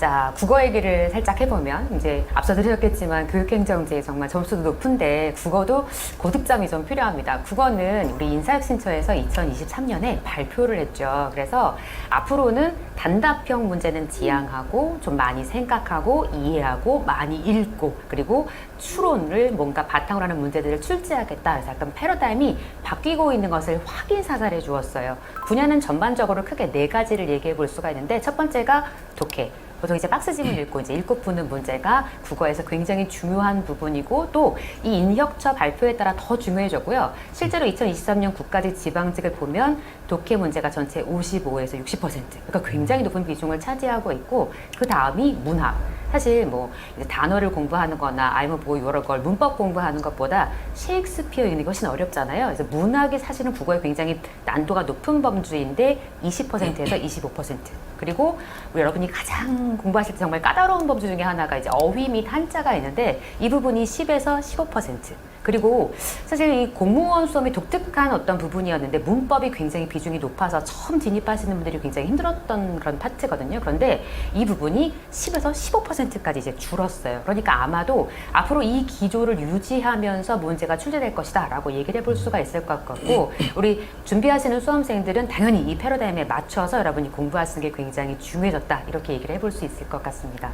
자, 국어 얘기를 살짝 해보면, 이제 앞서 들으셨겠지만 교육행정제 정말 점수도 높은데 국어도 고득점이 좀 필요합니다. 국어는 우리 인사혁신처에서 2023년에 발표를 했죠. 그래서 앞으로는 단답형 문제는 지향하고 좀 많이 생각하고 이해하고 많이 읽고 그리고 추론을 뭔가 바탕으로 하는 문제들을 출제하겠다. 그래서 약간 패러다임이 바뀌고 있는 것을 확인 사살해 주었어요. 분야는 전반적으로 크게 네 가지를 얘기해 볼 수가 있는데 첫 번째가 독해. 보통 이제 박스 지문 읽고 이제 읽고 푸는 문제가 국어에서 굉장히 중요한 부분이고 또 이 인혁처 발표에 따라 더 중요해졌고요. 실제로 2023년 국가직 지방직을 보면 독해 문제가 전체 55에서 60% 그러니까 굉장히 높은 비중을 차지하고 있고 그 다음이 문학. 사실 뭐 단어를 공부하는 거나 아니면 뭐 여러 걸 문법 공부하는 것보다 셰익스피어 읽는 게 훨씬 어렵잖아요. 그래서 문학이 사실은 국어에 굉장히 난도가 높은 범주인데 20%에서 25%. 그리고 우리 여러분이 가장 공부하실 때 정말 까다로운 범주 중에 하나가 이제 어휘 및 한자가 있는데 이 부분이 10에서 15%. 그리고 사실 이 공무원 수험이 독특한 어떤 부분이었는데 문법이 굉장히 비중이 높아서 처음 진입하시는 분들이 굉장히 힘들었던 그런 파트거든요. 그런데 이 부분이 10에서 15%까지 이제 줄었어요. 그러니까 아마도 앞으로 이 기조를 유지하면서 문제가 출제될 것이다 라고 얘기를 해볼 수가 있을 것 같고 우리 준비하시는 수험생들은 당연히 이 패러다임에 맞춰서 여러분이 공부하시는 게 굉장히 중요해졌다 이렇게 얘기를 해볼 수 있을 것 같습니다.